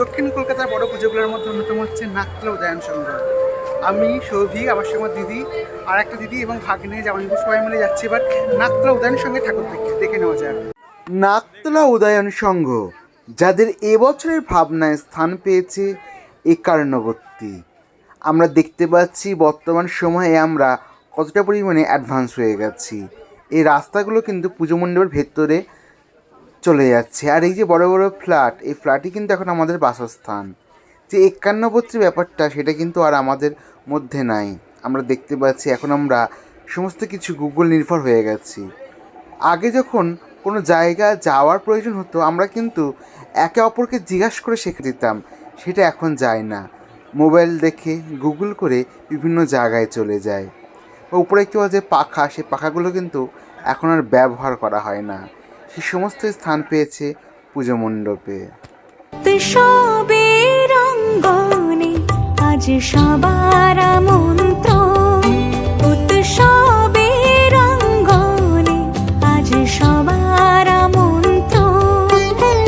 দক্ষিণ কলকাতার বড় পুজোগুলোর মধ্যে অন্যতম হচ্ছে নাকতলা উদয়ন সংঘ আমি, সৌভিক, আমার সঙ্গে দিদি, আর একটা দিদি এবং ভাগ্নে জামাই সবাই মিলে যাচ্ছি এবার নাকতলা উদয়ন সঙ্গে ঠাকুর দেখতে দেখে নেওয়া যাক। নাকতলা উদয়ন সংঘ যাদের এবছরের ভাবনায় স্থান পেয়েছে একান্নবর্তী আমরা দেখতে পাচ্ছি, বর্তমান সময়ে আমরা কতটা পরিমাণে অ্যাডভান্স হয়ে গেছি। এই রাস্তাগুলো কিন্তু পুজো মণ্ডপের ভেতরে চলে যাচ্ছে। আর এই যে বড় বড় ফ্ল্যাট, এই ফ্ল্যাটই কিন্তু এখন আমাদের বাসস্থান। যে একান্নবর্তী ব্যাপারটা, সেটা কিন্তু আর আমাদের মধ্যে নাই। আমরা দেখতে পাচ্ছি এখন আমরা সমস্ত কিছু গুগল নির্ভর হয়ে গেছি। আগে যখন কোনো জায়গা যাওয়ার প্রয়োজন হতো, আমরা কিন্তু একে অপরকে জিজ্ঞাসা করে শিখে দিতাম। সেটা এখন যায় না। মোবাইল দেখে গুগল করে বিভিন্ন জায়গায় চলে যায়। উপরে কেউ যে পাখা, সে পাখাগুলো কিন্তু এখন আর ব্যবহার করা হয় না। সে সমস্ত স্থান পেয়েছে পুজো মণ্ডপে। আজ সবার আজ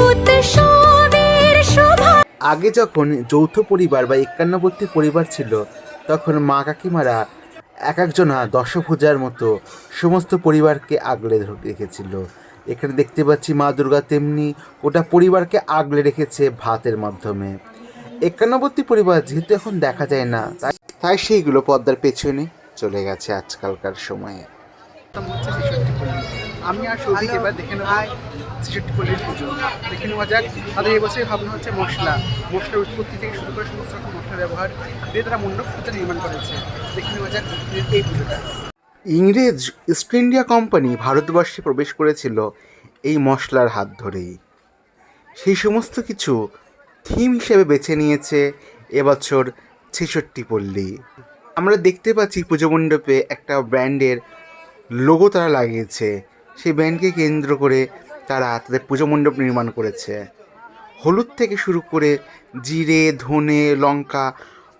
উৎসবের শোভা আগে যখন যৌথ পরিবার বা একান্নবর্তী পরিবার ছিল তখন মা কাকিমারা এক একজনা দশভূজার মতো সমস্ত পরিবারকে আগলে ধরে রেখেছিল। এখানে দেখতে পাচ্ছি মা দুর্গা তেমনি ওটা পরিবারকে আগলে রেখেছে ভাতের মাধ্যমে। একান্নবর্তী পরিবার যেহেতু এখন দেখা যায় না তাই তাই সেইগুলো পদ্মার পেছনে চলে গেছে আজকালকার সময়ে। আমি আর সৌভিক এবার দেখে নেব ছেষট্টি পল্লীর পুজো। দেখে নেওয়া যাক তাদের এবছরের ভাবনা হচ্ছে মশলা। মশলার উৎপত্তি থেকে শুরু করে সমস্ত রকম মশলা ব্যবহার দিয়ে তারা মণ্ডপ পুজো নির্মাণ করেছে। দেখে নেওয়া যাক এই পুজোটা। ইংরেজ ইস্ট ইন্ডিয়া কোম্পানি ভারতবর্ষে প্রবেশ করেছিল এই মশলার হাত ধরেই। সেই সমস্ত কিছু থিম হিসেবে বেছে নিয়েছে এবছর ছেষট্টি পল্লী। আমরা দেখতে পাচ্ছি পুজো মণ্ডপে একটা ব্র্যান্ডের লোগো তারা লাগিয়েছে। সেই ব্র্যান্ডকে কেন্দ্র করে তারা তাদের পুজো মণ্ডপ নির্মাণ করেছে। হলুদ থেকে শুরু করে জিরে, ধনে, লঙ্কা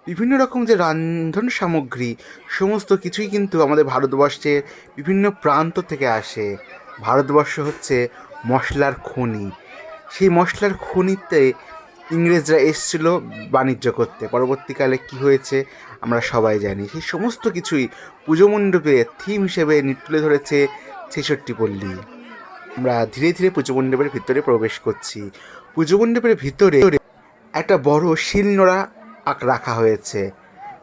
বিভিন্ন রকম যে রান্ধন সামগ্রী, সমস্ত কিছুই কিন্তু আমাদের ভারতবর্ষে বিভিন্ন প্রান্ত থেকে আসে। ভারতবর্ষ হচ্ছে মশলার খনি। সেই মশলার খনিতে ইংরেজরা এসেছিল বাণিজ্য করতে। পরবর্তীকালে কি হয়েছে আমরা সবাই জানি। সেই সমস্ত কিছুই পুজো মণ্ডপে থিম হিসেবে তুলে ধরেছে ছেষট্টি পল্লী। আমরা ধীরে ধীরে পুজো মণ্ডপের ভিতরে প্রবেশ করছি। পুজো মণ্ডপের ভিতরে একটা বড় শিলনোড়া রাখা হয়েছে।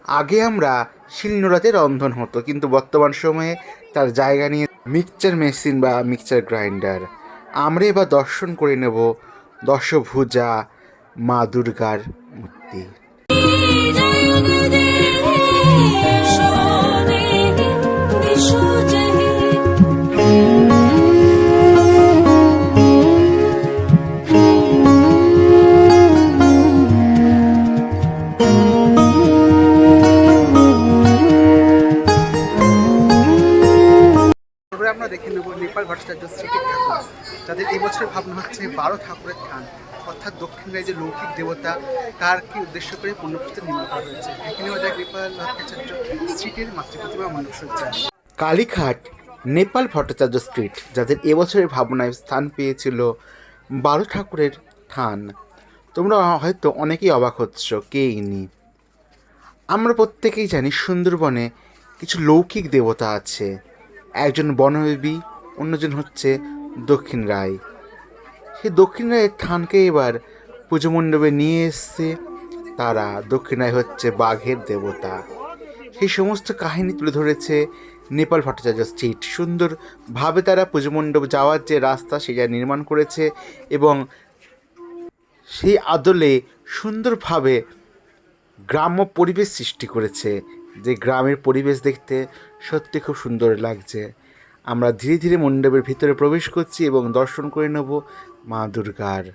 আগে আমরা শিলনোড়াতে রন্ধন হতো, কিন্তু বর্তমান সময়ে তার জায়গা নিয়ে মিক্সচার মেশিন বা মিক্সচার গ্রাইন্ডার। আমরা এবার দর্শন করে নেব দশভুজা মা দুর্গার মূর্তি। তারপরে নেপাল ভট্টাচার্য স্মৃতির ঠাকুর যাদের এবছরের ভাবনা হচ্ছে বারো ঠাকুরের থান, অর্থাৎ দক্ষিণ রাজ্যের লৌকিক দেবতা, তার কি উদ্দেশ্য করে পূর্ণপ্রতিষ্ঠা নির্মাণ করা হয়েছে? এখানে যাক নেপাল ভট্টাচার্য স্ট্রিটের মাতৃপ্রতিমা মণ্ডপসজ্জা কালীঘাট, নেপাল ভট্টাচার্য স্ট্রিট, যাদের এবছরের ভাবনায় স্থান পেয়েছিল বারো ঠাকুরের থান। তোমরা হয়তো অনেকেই অবাক হচ্ছ, কে ইনি? আমরা প্রত্যেকেই জানি সুন্দরবনে কিছু লৌকিক দেবতা আছে। একজন বনদেবী অন্যজন হচ্ছে দক্ষিণ রায়। সেই দক্ষিণ রায়ের থানকে এবার পুজো মণ্ডপে নিয়ে এসছে। তারা দক্ষিণ রায় হচ্ছে বাঘের দেবতা। সেই সমস্ত কাহিনী তুলে ধরেছে নেপাল ভট্টাচার্য স্ট্রিট। সুন্দরভাবে তারা পুজো মণ্ডপ যাওয়ার যে রাস্তা সেটা নির্মাণ করেছে এবং সেই আদলে সুন্দরভাবে গ্রাম্য পরিবেশ সৃষ্টি করেছে। যে গ্রামের পরিবেশ দেখতে সত্যি খুব সুন্দর লাগছে। আমরা ধীরে ধীরে মণ্ডপের ভিতরে প্রবেশ করছি এবং দর্শন করে নেব মা দুর্গার।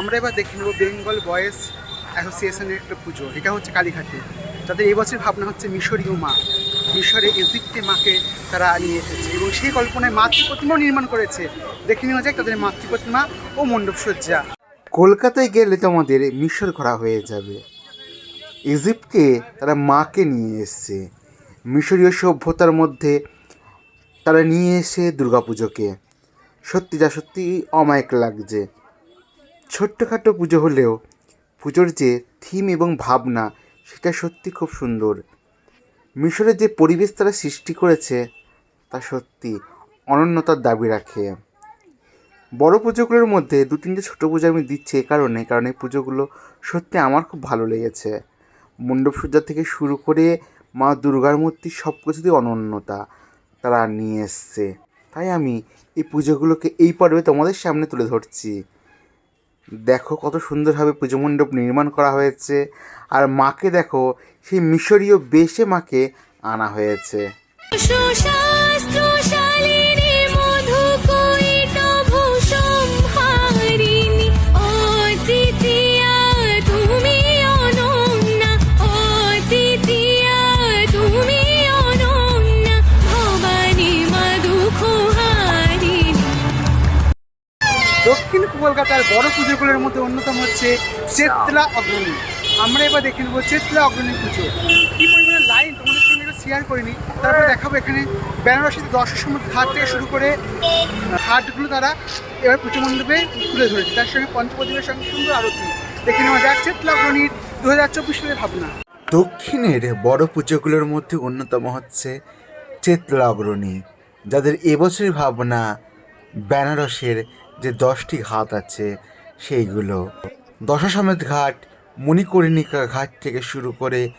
আমরা এবার দেখে নেব বেঙ্গল বয়েজ অ্যাসোসিয়েশনের একটা পুজো। এটা হচ্ছে কালীঘাটে। তাদের এবছর ভাবনা হচ্ছে মিশরীয় মা। মিশরে ইজিপ্টে মাকে তারা নিয়ে এসেছে এবং সেই কল্পনায় মাতৃ প্রতিমাও নির্মাণ করেছে। দেখে নেওয়া যায় তাদের মাতৃ প্রতিমা ও মণ্ডপসজ্জা কলকাতায় গেলে তোমাদের মিশর ঘোরা হয়ে যাবে। ইজিপ্টে তারা মাকে নিয়ে এসছে। মিশরীয় সভ্যতার মধ্যে তারা নিয়ে এসে দুর্গাপুজোকে। সত্যি যা সত্যি অমায়িক লাগছে। ছোট্টখাটো পুজো হলেও পুজোর যে থিম এবং ভাবনা, সেটা সত্যি খুব সুন্দর। মিশরের যে পরিবেশ তারা সৃষ্টি করেছে, তা সত্যি অনন্যতার দাবি রাখে। বড় পুজোগুলোর মধ্যে দু তিনটে ছোটো পুজো আমি দিচ্ছি এই কারণে, কারণ এই পুজোগুলো সত্যি আমার খুব ভালো লেগেছে। মণ্ডপসজ্জা থেকে শুরু করে মা দুর্গার মূর্তি সব কিছুতেই অনন্যতা তারা নিয়ে এসছে। তাই আমি এই পুজোগুলোকে এই পর্বে তোমাদের সামনে তুলে ধরছি। দেখো কত সুন্দরভাবে পুজো মণ্ডপ নির্মাণ করা হয়েছে। আর মাকে দেখো, সেই মিশরীয় বেশে মাকে আনা হয়েছে। দক্ষিণ কলকাতার বড় পুজোগুলোর মধ্যে অন্যতম হচ্ছে চেতলা অগ্রণী। আমরা এবার দেখে নেব চেতলা অগ্রণী পুজো। কী পরিমাণে লাইন তোমাদের সঙ্গে এটা শেয়ার করিনি তারপরে দেখাবো এখানে বেনারসিতে দশের সময় ঘাট থেকে শুরু করে ঘাটগুলো তারা এবার পুজো মণ্ডপে তুলে ধরেছে। তার সঙ্গে পঞ্চপদীপের সঙ্গে সুন্দর আরতি। দেখে নেওয়া যাক চেতলা অগ্রণীর দু হাজার চব্বিশ সালের ভাবনা। দক্ষিণের বড় পুজোগুলোর মধ্যে অন্যতম হচ্ছে চেতলা অগ্রণী, যাদের এবছরের ভাবনা বেনারসের যে দশটি ঘাট আছে, সেইগুলো। দশাসমেত ঘাট, মণিকর্ণিকা ঘাট থেকে শুরু করে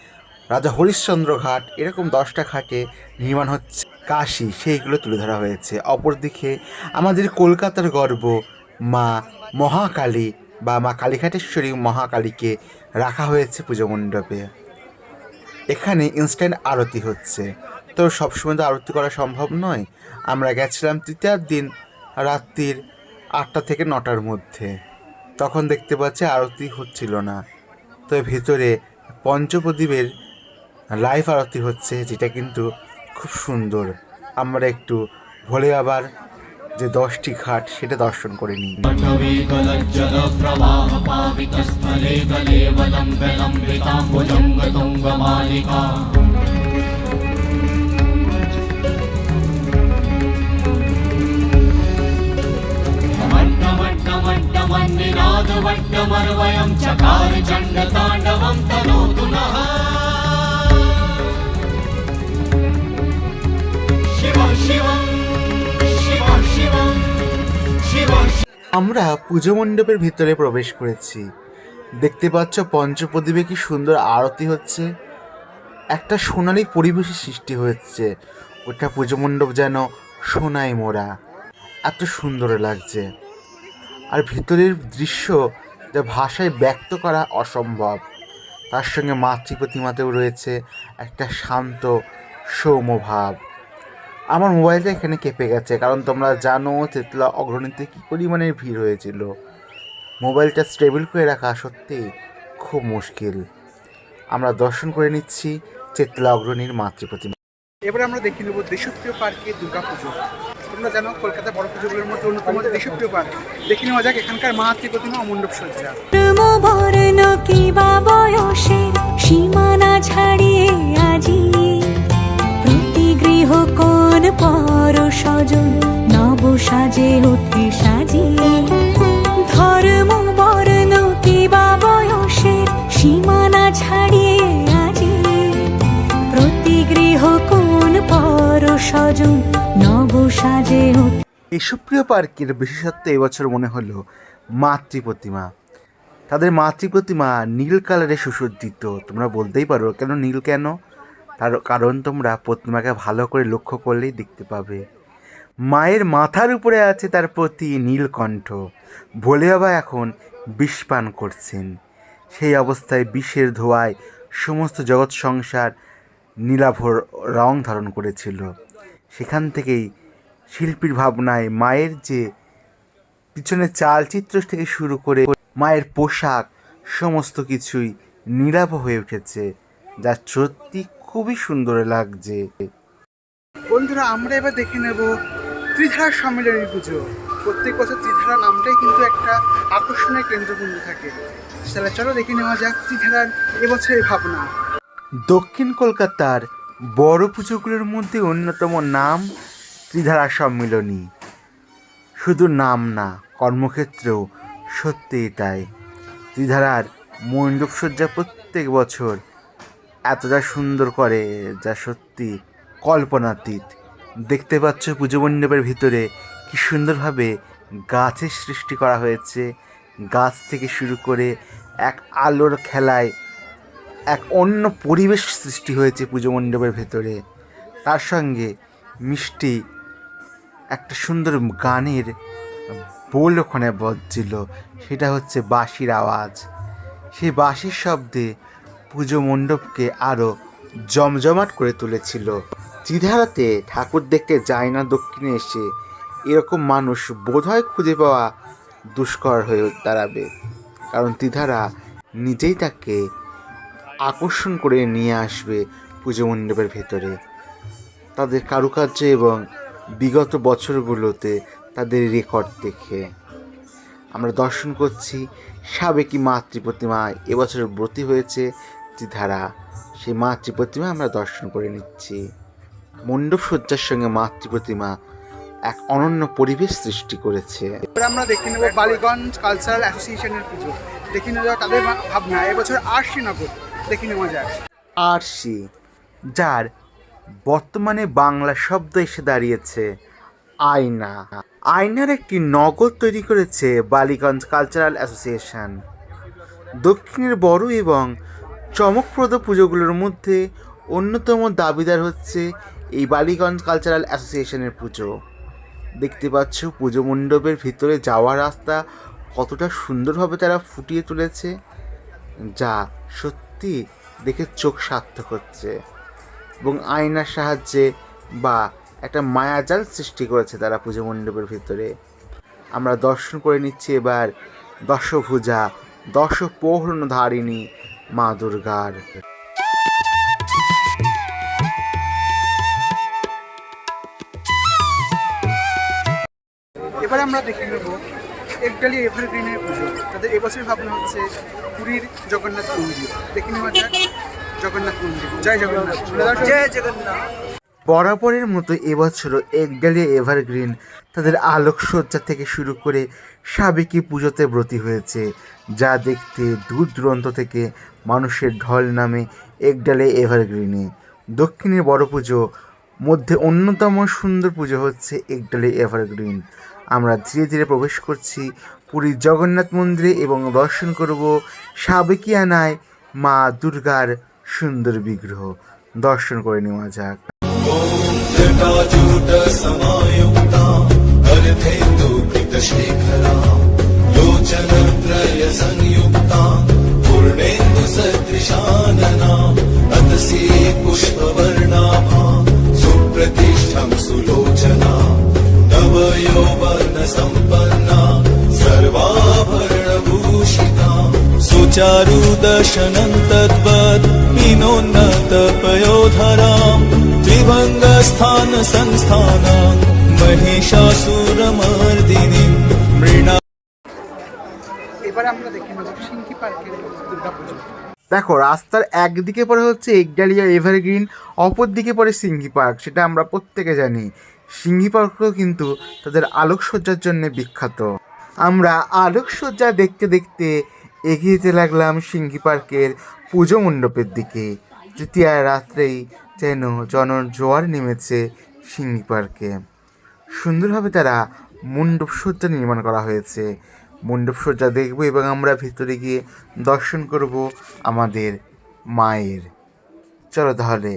রাজা হরিশ্চন্দ্র ঘাট, এরকম দশটা ঘাটে নির্মাণ হচ্ছে। কাশি, সেইগুলো তুলে ধরা হয়েছে। অপরদিকে আমাদের কলকাতার গর্ব, মা মহাকালী বা মা কালীঘাটেশ্বরী মহাকালীকে রাখা হয়েছে পুজো মণ্ডপে। এখানে ইনস্ট্যান্ট আরতি হচ্ছে। তো সবসময় তো আরতি করা সম্ভব নয়। আমরা গেছিলাম তৃতীয় দিন রাত্রির আটটা থেকে নটার মধ্যে। তখন দেখতে পাচ্ছে আরতি হচ্ছিল না। তো ভেতরে পঞ্চপ্রদীপের লাইভ আরতি হচ্ছে, যেটা কিন্তু খুব সুন্দর। আমরা একটু ভোলে আবার যে দশটি ঘাট, সেটা দর্শন করে নিই। প্রবাহ गलेवलम्ब्यलम्बिताम्बुजङ्गतुङ्गमालिका मड्डमड्डमड्डमन्निनादवड्डमर्वयं चकार चण्डताण्डवं तनोतु नः शिव शिवं शिव शिवं शिव আমরা পুজো মণ্ডপের ভিতরে প্রবেশ করেছি দেখতে পাচ্ছ পঞ্চপ্রদীপে কি সুন্দর আরতি হচ্ছে একটা সোনালি পরিবেশের সৃষ্টি হচ্ছে ওটা পুজো মণ্ডপ যেন সোনায় মোড়া এত সুন্দর লাগছে আর ভিতরের দৃশ্য যা ভাষায় ব্যক্ত করা অসম্ভব। তার সঙ্গে মাতৃ প্রতিমাতেও রয়েছে একটা শান্ত সৌম্য ভাব আমার মোবাইলটা এখানে কেঁপে গেছে, কারণ তোমরা জানো তেতলা অগ্রণীতে কী পরিমাণে ভিড় হয়েছিল। মোবাইলটা স্টেবল করে রাখা সত্যি খুব মুশকিল। আমরা দর্শন করে নিচ্ছি চেতলা অগ্রণীর মাতৃ প্রতিমা এবারে আমরা দেখে নেব দেশপ্রিয় পার্কে দুর্গা পুজো তোমরা জানো কলকাতা বড় পুজোগুলোর মধ্যে অন্যতম দেশপ্রিয় পার্ক, দেখে নেওয়া যাক এখানকার মাতৃ প্রতিমা মণ্ডপ সজ্জা সীমানা ছাড়িয়ে আজি? প্রতি গৃহ কোন পর সজন নব সাজে সাজিয়ে স্বজন নব সাজে ওঠে এই সুপ্রিয় পার্কের বিশেষত্ব এবছর মনে হলো মাতৃ প্রতিমা তাদের মাতৃ প্রতিমা নীল কালারে সুসজ্জিত। তোমরা বলতেই পারো, কেন নীল কেন? তার কারণ তোমরা প্রতিমাকে ভালো করে লক্ষ্য করলেই দেখতে পাবে। মায়ের মাথার উপরে আছে তার প্রতি নীলকণ্ঠ। ভোলে বাবা এখন বিষ পান করছেন। সেই অবস্থায় বিষের ধোয়ায় সমস্ত জগৎ সংসার নীলাভর রং ধারণ করেছিল। সেখান থেকেই শিল্পীর ভাবনায় মায়ের যে পিছনে চালচিত্র থেকে শুরু করে মায়ের পোশাক সমস্ত কিছুই নীলাভ হয়ে উঠেছে যা সত্যি খুবই সুন্দর লাগছে। বন্ধুরা আমরা এবার দেখে নেব ত্রিধারা সম্মেলনী পুজো। প্রত্যেক বছর ত্রিধারা নামটাই কিন্তু একটা আকর্ষণের কেন্দ্রবিন্দু থাকে। তাহলে চলো দেখে নেওয়া যাক ত্রিধারার এবছরের ভাবনা। দক্ষিণ কলকাতার বড় পুজোগুলোর মধ্যে অন্যতম নাম ত্রিধারা সম্মিলনী শুধু নাম না, কর্মক্ষেত্রেও সত্যিই তাই। ত্রিধারার মণ্ডপসজ্জা প্রত্যেক বছর এতটা সুন্দর করে, যা সত্যি কল্পনাতীত। দেখতে পাচ্ছ পুজো মণ্ডপের ভিতরে কি সুন্দরভাবে গাছের সৃষ্টি করা হয়েছে। গাছ থেকে শুরু করে এক আলোর খেলায় এক অন্য পরিবেশ সৃষ্টি হয়েছে পুজো মণ্ডপের ভেতরে। তার সঙ্গে মিষ্টি একটা সুন্দর গানের বোল ওখানে বজছিল, সেটা হচ্ছে বাঁশির আওয়াজ। সেই বাঁশির শব্দে পুজো মণ্ডপকে আরও জমজমাট করে তুলেছিল। চিধারাতে ঠাকুর দেখতে যায় না দক্ষিণে এসে, এরকম মানুষ বোধহয় খুঁজে পাওয়া দুষ্কর হয়ে দাঁড়াবে। কারণ তিধারা নিজেই তাকে আকর্ষণ করে নিয়ে আসবে পুজো মণ্ডপের ভেতরে। তাদের কারুকার্য এবং বিগত বছরগুলোতে তাদের রেকর্ড দেখে। আমরা দর্শন করছি সাবেকি মাতৃ প্রতিমা, এবছর ব্রতী হয়েছে ধারা সেই মাতৃ প্রতিমা আমরা দর্শন করে নিচ্ছি। মণ্ডপ সজ্জার সঙ্গে মাতৃ প্রতিমা এক অনন্য পরিবেশ সৃষ্টি করেছে। এবার আমরা দেখে নেব বালিগঞ্জ কালচারাল অ্যাসোসিয়েশনের পুজো। দেখে নেওয়া তাদের ভাবনা। এবছর আর যাক। আরশি যার বর্তমানে বাংলা শব্দ এসে দাঁড়িয়েছে, আয়না। আয়নার একটি নগদ তৈরি করেছে বালিগঞ্জ কালচারাল অ্যাসোসিয়েশন। দক্ষিণের বড় এবং চমকপ্রদ পুজোগুলোর মধ্যে অন্যতম দাবিদার হচ্ছে এই বালিগঞ্জ কালচারাল অ্যাসোসিয়েশনের পুজো। দেখতে পাচ্ছ পুজো মণ্ডপের ভিতরে যাওয়ার রাস্তা কতটা সুন্দরভাবে তারা ফুটিয়ে তুলেছে, যা সত্যি দেখে চোখ সার্থক হচ্ছে এবং আয়নার সাহায্যে বা একটা মায়াজাল সৃষ্টি করেছে তারা পুজো মণ্ডপের ভিতরে। আমরা দর্শন করে নিচ্ছি এবার দশভুজা, দশপৌর্ণধারিণী মা দুর্গার। এবারে আমরা দেখে নেব একডালি এভারগ্রিনের পুজো। তাদের এবছর ভাবনা হচ্ছে পুরীর জগন্নাথ মন্দির। দেখে নেওয়া যাক জগন্নাথ মন্দির। জয় জগন্নাথ। জয় জগন্নাথ। বরাবরের মতো এবছরও একডালিয়া এভারগ্রিন তাদের আলোকসজ্জা থেকে শুরু করে সাবেকি পুজোতে ব্রতী হয়েছে। যা দেখতে দূর দূরান্ত থেকে মানুষের ঢল নামে একডালিয়া এভারগ্রিনে দক্ষিণের বড় পুজো, মধ্যে অন্যতম সুন্দর পুজো হচ্ছে একডালিয়া এভারগ্রিন আমরা ধীরে ধীরে প্রবেশ করছি পুরীর জগন্নাথ মন্দিরে এবং দর্শন করব সাবেকিয়ানায় মা দুর্গার সুন্দর বিগ্রহ দর্শন করে নেওয়া যাক जटाजूटसमायुक्ता अर्धेन्दुकृतशेखरा लोचनत्रयसंयुक्ता पूर्णेन्दुसदृशानना अतसी पुष्पवर्णाभा नवयौवनसम्पन्ना सर्वाभरणभूषिता सुचारुदर्शनं तद्वत् हिनोन्नतपयोधराम् त्रिभङ्गस्थान संस्थानां महिषासुरमर्दिनीं मृणा এবারে আমরা দেখে নেব সিঙ্কি পার্কের দুর্গা পুজো দেখো রাস্তার একদিকে পড়ে হচ্ছে একডালিয়া এভারগ্রিন অপর দিকে পড়ে সিঙ্গি পার্ক সেটা আমরা প্রত্যেকে জানি সিঙ্গি পার্কও কিন্তু তাদের আলোকসজ্জার জন্য বিখ্যাত। আমরা আলোকসজ্জা দেখতে দেখতে এগিয়ে যেতে লাগলাম সিঙ্গি পার্কের পুজো মণ্ডপের দিকে। তৃতীয় রাত্রেই যেন জন জোয়ার নেমেছে সিঙ্গি পার্কে। সুন্দরভাবে তারা মণ্ডপসজ্জা নির্মাণ করা হয়েছে। মণ্ডপসজ্জা দেখব এবং আমরা ভিতরে গিয়ে দর্শন করব আমাদের মায়ের। চলো তাহলে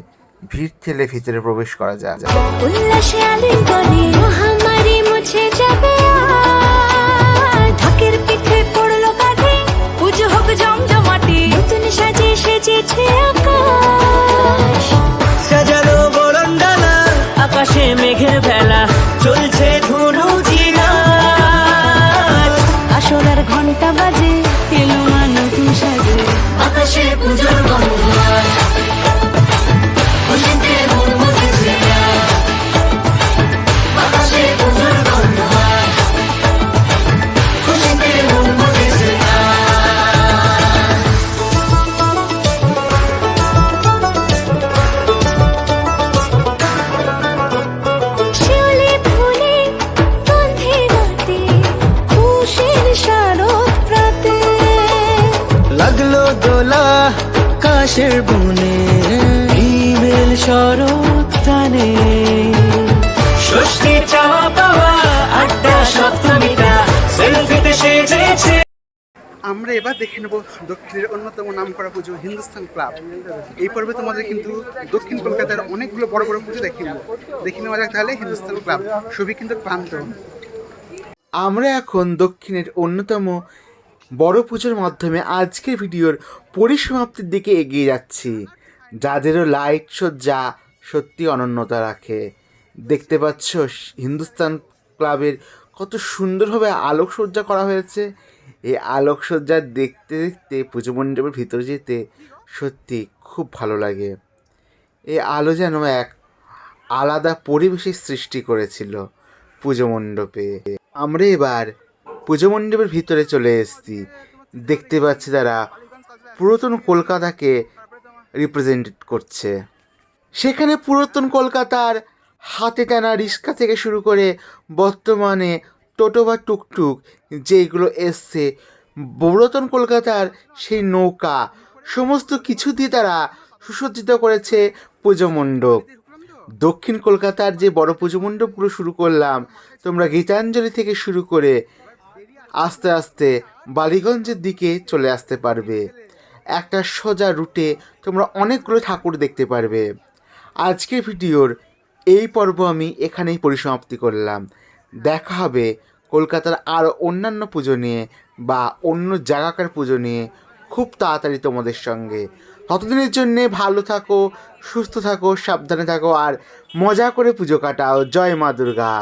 ভিড় ঠেলে ভিতরে প্রবেশ করা যাক বনে হিমেল শরৎ টানে। ষষ্ঠী চাওয়া পাওয়া আড্ডা সপ্তমীটা সেলফিতে সেজেছে। আমরা এবার দেখে নেব দক্ষিণের অন্যতম নাম করা পুজো হিন্দুস্তান ক্লাব। এই পর্বে তোমাদের কিন্তু দক্ষিণ কলকাতার অনেকগুলো বড় বড় পুজো দেখে নেব। দেখে নেওয়া যাক তাহলে হিন্দুস্তান ক্লাব। সবই কিন্তু ক্লান্ত। আমরা এখন দক্ষিণের অন্যতম বড় পুজোর মাধ্যমে আজকের ভিডিওর পরিসমাপ্তির দিকে এগিয়ে যাচ্ছি। যাদেরও লাইট সজ্জা সত্যি অনন্যতা রাখে। দেখতে পাচ্ছ, হিন্দুস্তান ক্লাবের কত সুন্দরভাবে আলোকসজ্জা করা হয়েছে। এই আলোকসজ্জা দেখতে দেখতে পুজো মণ্ডপের ভিতরে যেতে সত্যি খুব ভালো লাগে। এই আলো যেন এক আলাদা পরিবেশের সৃষ্টি করেছিল পুজো মণ্ডপে। আমরা এবার পুজো মণ্ডপের ভিতরে চলে এসেছি। দেখতে পাচ্ছি তারা পুরাতন কলকাতাকে রিপ্রেজেন্ট করছে। সেখানে পুরাতন কলকাতার হাতে টানা রিক্সা থেকে শুরু করে বর্তমানে টোটো বা টুকটুক যেগুলো এসছে, পুরাতন কলকাতার সেই নৌকা, সমস্ত কিছু দিয়ে তারা সুসজ্জিত করেছে পুজো মণ্ডপ দক্ষিণ কলকাতার যে বড় পুজো মণ্ডপগুলো শুরু করলাম, তোমরা গীতাঞ্জলি থেকে শুরু করে আস্তে আস্তে বালিগঞ্জের দিকে চলে আসতে পারবে। একটা সোজা রুটে তোমরা অনেকগুলো ঠাকুর দেখতে পারবে। আজকের ভিডিওর এই পর্ব আমি এখানেই পরিসমাপ্তি করলাম। দেখা হবে কলকাতার আরও অন্যান্য পুজো নিয়ে বা অন্য জায়গাকার পুজো নিয়ে খুব তাড়াতাড়ি তোমাদের সঙ্গে। ততদিনের জন্যে ভালো থাকো, সুস্থ থাকো, সাবধানে থাকো আর মজা করে পুজো কাটাও। জয় মা দুর্গা।